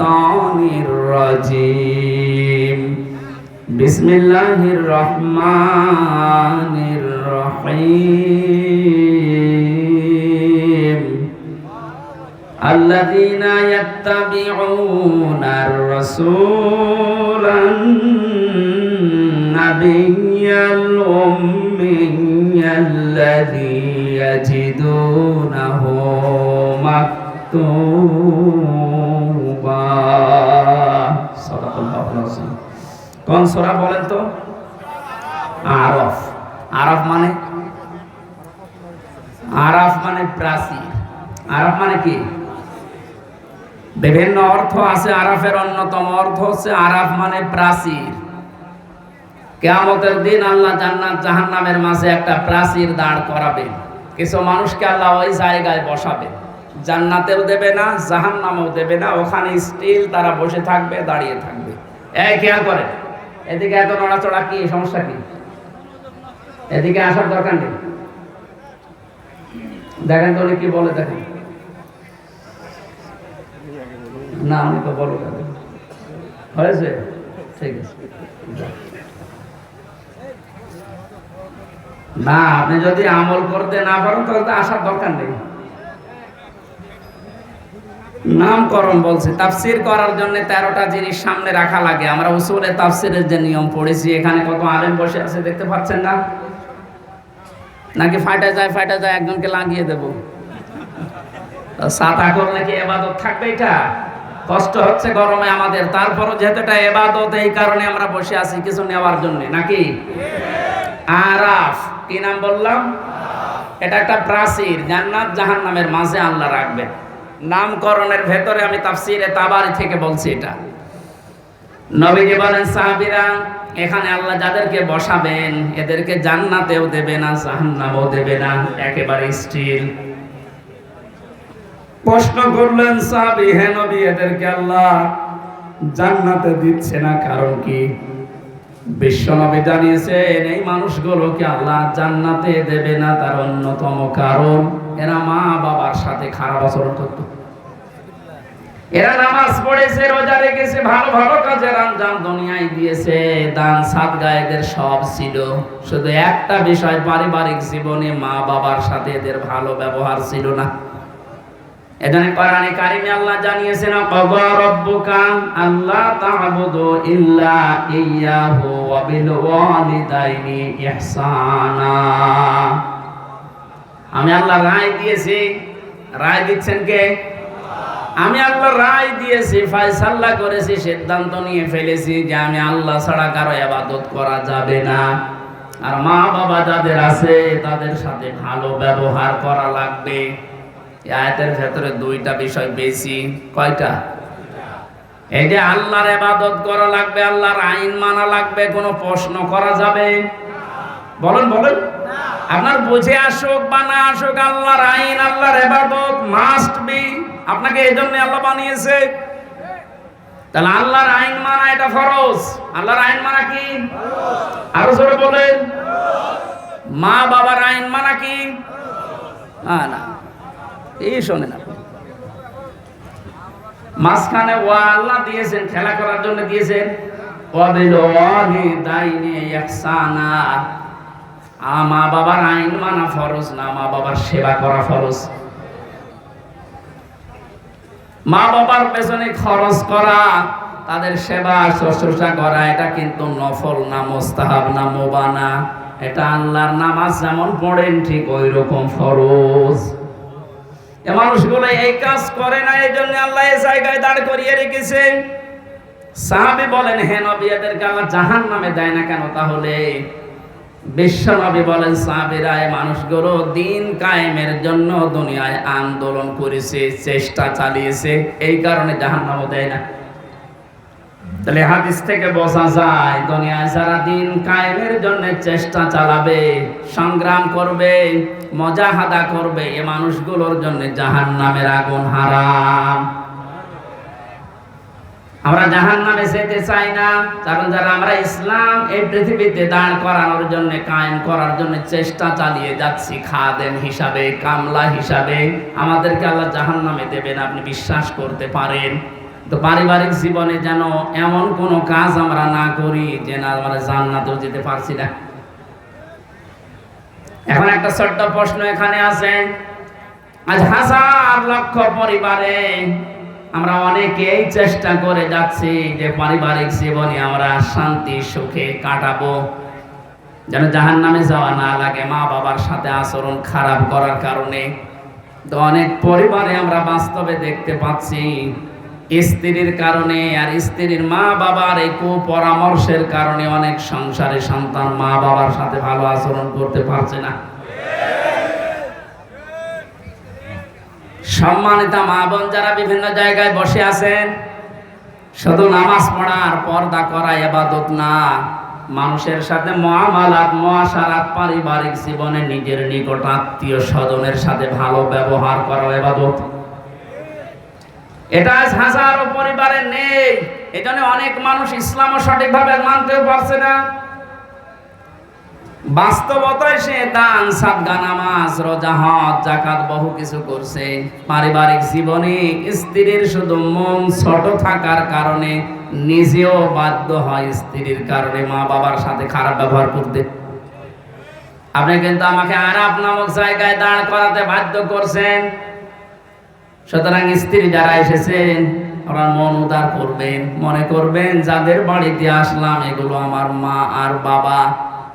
الشيطان الرجيم بسم الله الرحمن الرحيم الذين يتبعون الرسول النبي الأمي الذي يجدونه مكتوبا কোন সূরা বলেন তো? আরফ। আরফ মানে? মানে প্রাচীর। মানে কি? বিভিন্ন অর্থ আছে, আরাফের অন্যতম অর্থ হচ্ছে আরাফ মানে প্রাচীর। কেয়ামতের দিন আল্লাহ জান্নাত জাহান্নামের মাঝে একটা প্রাচীর দাঁড় করাবে। কিছু মানুষকে আল্লাহ ওই জায়গায় বসাবে। জান্নাতেও দেবে না, জাহান্নামেও দেবে না। ওখানে স্টিল তারা বসে থাকবে, দাঁড়িয়ে থাকবে। এই, খেয়াল করে এদিকে এত নড়াচড়া কি, সমস্যা কি? এদিকে আসার দরকার নেই। দেখেন তো কি বলে দেখেন। না, উনি তো বলো হয়েছে? ঠিক আছে। না, আপনি যদি আমল করতে না পারেন, তাহলে তো আসার দরকার নেই। নামকরণ বলছে। তাফসির করার জন্য তেরোটা জিনিস সামনে রাখা লাগে। আমরা উসুলে তাফসিরের যে নিয়ম পড়েছি, এখানে কত আলেম বসে আছে দেখতে পাচ্ছেন না? নাকি ফাটা যায় ফাটা যায়, একজনকে লাগিয়ে দেব। সাতা করলে কি এবাদত থাকবে এটা? কষ্ট হচ্ছে গরমে আমাদের। তারপরও যেহেতু এটা এবাদত, এই কারণে আমরা বসে আছি কিছু নেওয়ার জন্য, নাকি? আরাফ, কি নাম বললাম? এটা একটা প্রাচীর, জান্নাত জাহান্নামের মাঝে আল্লাহ রাখবেন। নামকরণের ভেতরে আমি তাফসিরে তাবারি থেকে বলছি এটা। নবীজি বলেন, সাহাবীরা, এখানে আল্লাহ যাদেরকে বসাবেন, এদেরকে জান্নাতেও দেবে না, জাহান্নামেও দেবে না, একেবারে স্টিল। প্রশ্ন করলেন, সাহাবী, হে নবী, এদেরকে আল্লাহ জান্নাতে দিচ্ছে না কারণ কি? বিশ্বনবী জানিয়েছেন, এই মানুষগুলোকে আল্লাহ জান্নাতে দেবে না, তার অন্যতম কারণ এরা মা বাবার সাথে খারাপ আচরণ করত। এরা নামাজ পড়েছে, রোজা রেখেছে, ভালো ভালো কাজের আঞ্জাম দুনিয়ায় দিয়েছে। দান সাত গায়েদের সব ছিল। শুধু একটা বিষয়, পারিবারিক জীবনে মা বাবার সাথে এদের ভালো ব্যবহার ছিল না। এখানে কোরআনে কারিমে আল্লাহ জানিয়েছেন রব্বুকা আল্লাহ তা'বুদু ইল্লা ইয়াহু ওয়া বিল ওয়ালিদাইনি ইহসানা। আমি আল্লাহ রায় দিয়েছি। রায় দিচ্ছেন কে? আমি আল্লাহ রায় দিয়েছি, ফয়সাল্লা করেছি, সিদ্ধান্ত নিয়ে ফেলেছি যে আমি আল্লাহ ছাড়া কারও ইবাদত করা যাবে না। আর মা বাবা যাদের আছে, তাদের সাথে ভালো ব্যবহার করা লাগবে। আয়াতের ভেতরে দুইটা বিষয় বেশি। কয়টা? এই যে আল্লাহর ইবাদত করা লাগবে, আল্লাহর আইন মানা লাগবে, কোনো প্রশ্ন করা যাবে? বলেন বলেন। আপনার বুঝে আসুক বা না আসুক, আল্লাহর আইন, আল্লাহর ইবাদত মাস্ট বি আপনাকে এই জন্য আল্লাহ বানিয়েছে। তাহলে আল্লাহর আইন মানা এটা ফরজ। আল্লাহর আইন মানা কি? আরও জোরে বলেন। মা বাবার আইন মানা কি? না এই শোনেন আপনি। মাঝখানে ও আল্লাহ দিয়েছেন, খেলা করার জন্য দিয়েছেন। ওয়াবিল ওয়ালিদাইনি ইহসানা। আ মা বাবার আইন মানা ফরজ না, মা বাবার সেবা করা ফরজ। মা বাবার পেছনে খরচ করা, তাদের সেবা, শুশ্রূষা করা, এটা কিন্তু নফল, না মোস্তাহাব, না মোবানা। এটা আল্লাহর নামাজ যেমন পড়েন, ঠিক ওই রকম ফরজ। এ মানুষগুলো এই কাজ করে না, এই জন্য আল্লাহ এই জায়গায় দাঁড় করিয়ে রেখেছে। সাহাবি বলেন, হে নবী, এদেরকে আল্লাহ জাহান নামে দেয় না কেন তাহলে? বিশ্ব নবী বলেন মানুষগুলো দিন কায়েমের জন্য দুনিয়ায় আন্দোলন করেছে, চেষ্টা চালিয়েছে, এই কারণে দেয় না। তাহলে হাদিস থেকে যায়, দুনিয়ায় যারা দিন কায়েমের জন্য চেষ্টা চালাবে, সংগ্রাম করবে মজা মজাহাদা করবে, এ মানুষগুলোর জন্য জাহান নামের আগুন হারাম। আমরা জাহান নামে যেতে চাই না, কারণ যারা আমরা ইসলাম এই পৃথিবীতে দাঁড় করানোর জন্য, কায়েম করার জন্য চেষ্টা চালিয়ে যাচ্ছি খাদেন হিসাবে, কামলা হিসাবে। আমাদেরকে আল্লাহ জাহান নামে দেবেন, আপনি বিশ্বাস করতে পারেন। তো পারিবারিক জীবনে যেন এমন কোনো কাজ আমরা না করি, যে না আমরা জান্নাতেও যেতে পারছি না। এখন একটা ছোট্ট প্রশ্ন এখানে আছে। আজ হাজার লক্ষ পরিবারে আমরা অনেকেই চেষ্টা করে যাচ্ছি যে পারিবারিক জীবনে আমরা শান্তি, সুখে কাটাবো। যেন জাহান নামে যাওয়া না লাগে, মা বাবার সাথে আচরণ খারাপ করার কারণে। তো অনেক পরিবারে আমরা বাস্তবে দেখতে পাচ্ছি, স্ত্রীর কারণে আর স্ত্রীর মা বাবার এই কুপরামর্শের কারণে অনেক সংসারে সন্তান মা বাবার সাথে ভালো আচরণ করতে পারছে না। সম্মানিত মা বোন যারা বিভিন্ন জায়গায় বসে আছেন, শুধু নামাজ পড়ার পর্দা করা এবাদত না, মানুষের সাথে মহামালাত মহাসারাত পারিবারিক জীবনে নিজের নিকট আত্মীয় স্বজনের সাথে ভালো ব্যবহার করা এবাদত। এটা আজ হাজারো পরিবারে নেই, এজন্য অনেক মানুষ ইসলামও সঠিকভাবে মানতেও পারছে না। বাস্তবতায় সে দান, সাদগা নামাজ, রোজা, হজ জাকাত বহু কিছু করছে। পারিবারিক জীবনে স্ত্রীর শুধু মন ছোট থাকার কারণে নিজেও বাধ্য হয় স্ত্রীর কারণে মা বাবার সাথে খারাপ ব্যবহার করতে। আপনি কিন্তু আমাকে আরাপ নামক জায়গায় দাঁড় করাতে বাধ্য করছেন। সুতরাং স্ত্রী যারা এসেছেন, ওরা মন উদার করবেন, মনে করবেন, যাদের বাড়িতে আসলাম, এগুলো আমার মা আর বাবা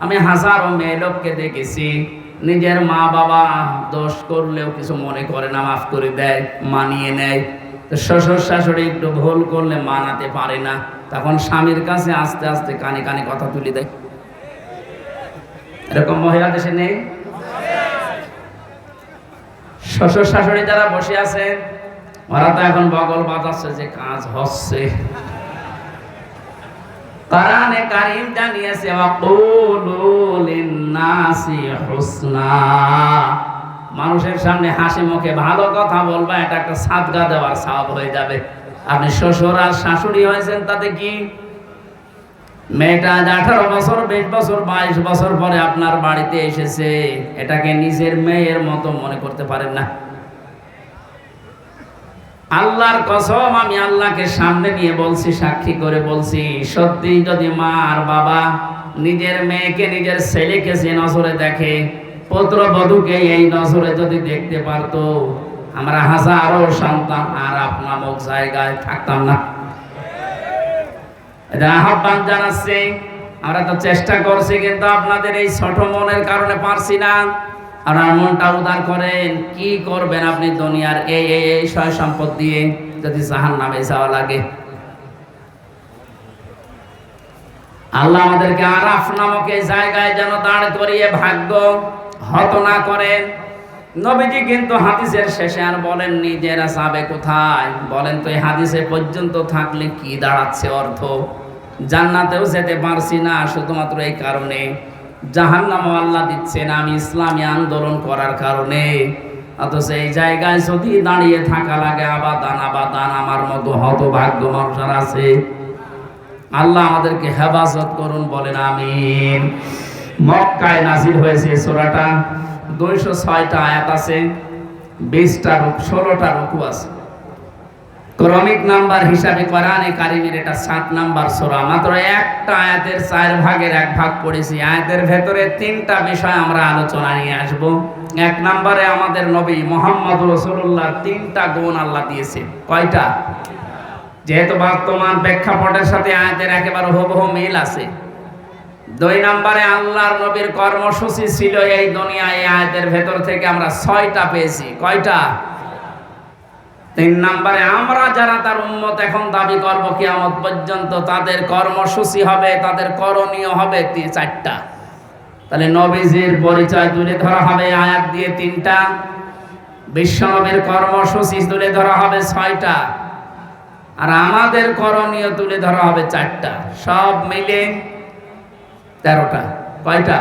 আমি হাজারো মেয়ে লোককে দেখেছি। নিজের মা বাবা দোষ করলেও কিছু মনে করে না, মাফ করে দেয়, মানিয়ে নেয়। তো শ্বশুর শাশুড়ি একটু ভুল করলে মানাতে পারে না। তখন স্বামীর কাছে আস্তে আস্তে কানে কানে কথা তুলে দেয়। এরকম মহিলা দেশে নেই? শ্বশুর শাশুড়ি যারা বসে আছে, ওরা তো এখন বগল বাজাচ্ছে যে কাজ হচ্ছে। কোরআনে কারীম জানিয়েছে মানুষের সামনে হাসি মুখে ভালো কথা বলবা, এটা একটা সাদগা দেওয়ার সওয়াব হয়ে যাবে। আপনি শ্বশুর আর শাশুড়ি হয়েছেন, তাতে কি? মেয়েটা আজ আঠারো বছর, বিশ বছর, বাইশ বছর পরে আপনার বাড়িতে এসেছে। এটাকে নিজের মেয়ের মতো মনে করতে পারেন না। আল্লাহর কসম, আমি আল্লাহকে সামনে নিয়ে বলছি, সাক্ষী করে বলছি, সত্যি যদি মা আর বাবা নিজের মেয়েকে, নিজের ছেলেকে সে নজরে দেখে, পুত্র বধূকে এই নজরে যদি দেখতে পারতো, আমরা হাজারো সন্তান আর আপনামক জায়গায় থাকতাম না। আহ্বান জানাচ্ছি, আমরা তো চেষ্টা করছি, কিন্তু আপনাদের এই ছোট মনের কারণে পারছি না। আপনার মনটা উদার করেন, কি করবেন আপনি দুনিয়ার এই এই এই সয় সম্পদ দিয়ে যদি জাহান নামে যাওয়া লাগে? আল্লাহ আমাদেরকে আরাফ নামক এই জায়গায় যেন দাঁড় করিয়ে ভাগ্য হত না করেন। নবীজি কিন্তু হাদিসের শেষে আর বলেননি যে এরা যাবে কোথায়? বলেন তো এই হাদিসে পর্যন্ত থাকলে কি দাঁড়াচ্ছে অর্থ? জান্নাতেও যেতে পারছি না, শুধুমাত্র এই কারণে। জাহান্নামও আল্লাহ দিচ্ছেন, আমি ইসলামী আন্দোলন করার কারণে। অথচ এই জায়গায় যদি দাঁড়িয়ে থাকা লাগে, আবাদান আবাদান, আমার মতো হতভাগ্য মানুষের আছে। আল্লাহ আমাদেরকে হেফাজত করুন, বলেন আমিন। মক্কায় নাজির হয়েছে সোরাটা। দুইশো ছয়টা আয়াত আছে, বিশটা রুক, ষোলোটা রুকু আছে। ক্রমিক নাম্বার হিসাবে কোরআনে কারিমের এটা সাত নাম্বার সোরা। মাত্র একটা আয়াতের চার ভাগের এক ভাগ পড়েছি। আয়াতের ভেতরে তিনটা বিষয় আমরা আলোচনা নিয়ে আসব। এক নম্বরে আমাদের নবী মোহাম্মদ রসুল্লাহ তিনটা গুণ আল্লাহ দিয়েছে। কয়টা? যেহেতু বর্তমান প্রেক্ষাপটের সাথে আয়াতের একেবারে হুবহু মিল আছে। দুই নম্বরে আল্লাহর নবীর কর্মসূচি ছিল এই দুনিয়ায়। আয়াতের ভেতর থেকে আমরা ছয়টা পেয়েছি। কয়টা? তিন নম্বরে, আমরা যারা তার উন্মত এখন দাবি করব কিয়ামত পর্যন্ত, তাদের কর্মসূচি হবে, তাদের করণীয় হবে চারটা। তাহলে নবীজির পরিচয় তুলে ধরা হবে, আয়াত দিয়ে তিনটা। বিশ্বনবীর কর্মসূচি তুলে ধরা হবে ছয়টা। আর আমাদের করণীয় তুলে ধরা হবে চারটা। সব মিলে তেরোটা। কয়টা?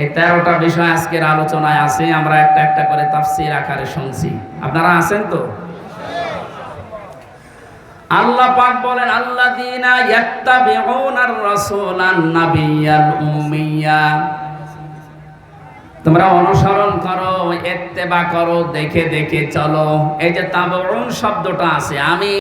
এই তেরোটা বিষয় আজকের আলোচনায় আছে, আমরা একটা একটা করে তাফসির আকারে শুনছি। আপনারা আছেন তো? আল্লাহ পাক বলেন আল্লাহ দিনা ইয়াত্তাবিউনার রাসূলান নাবিয়াল উম্মিয়া। তোমরা অনুসরণ করো এত্তেবা করো, দেখে দেখে চলো। এই যে তাবউন শব্দটা আছে, আমি